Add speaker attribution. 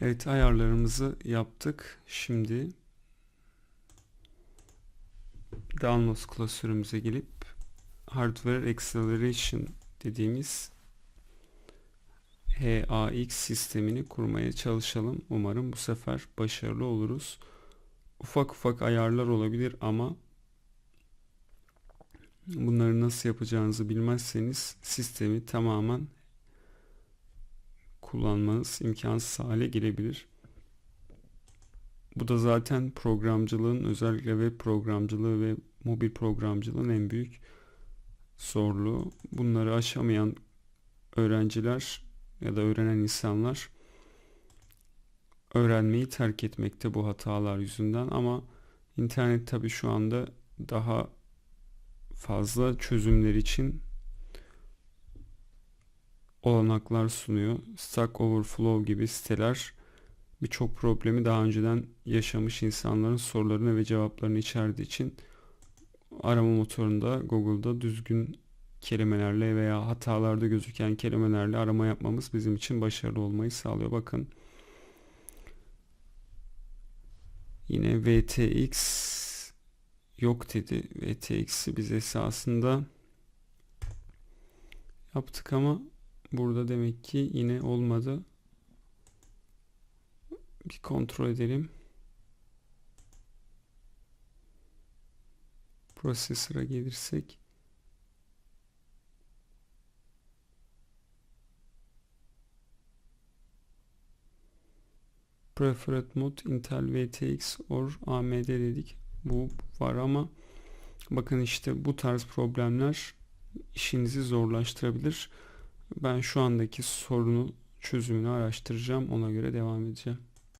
Speaker 1: Evet ayarlarımızı yaptık. Şimdi Downloads klasörümüze gelip Hardware Acceleration dediğimiz HAX sistemini kurmaya çalışalım. Umarım bu sefer başarılı oluruz. Ufak ufak ayarlar olabilir ama bunları nasıl yapacağınızı bilmezseniz sistemi tamamen kullanmanız imkansız hale gelebilir. Bu da zaten programcılığın özellikle web programcılığı ve mobil programcılığın en büyük zorluğu. Bunları aşamayan öğrenciler ya da öğrenen insanlar öğrenmeyi terk etmekte bu hatalar yüzünden ama internet tabi şu anda daha fazla çözümler için olanaklar sunuyor. Stack Overflow gibi siteler birçok problemi daha önceden yaşamış insanların sorularını ve cevaplarını içerdiği için arama motorunda Google'da düzgün kelimelerle veya hatalarda gözüken kelimelerle arama yapmamız bizim için başarılı olmayı sağlıyor. Bakın yine VTX yok dedi. VTX'i biz esasında yaptık ama burada demek ki yine olmadı. Bir kontrol edelim. Prosesör'e gelirsek Preferred Mode Intel VTX or AMD dedik. Bu var ama bakın işte bu tarz problemler işinizi zorlaştırabilir. Ben şu andaki sorunu çözümünü araştıracağım. Ona göre devam edeceğim.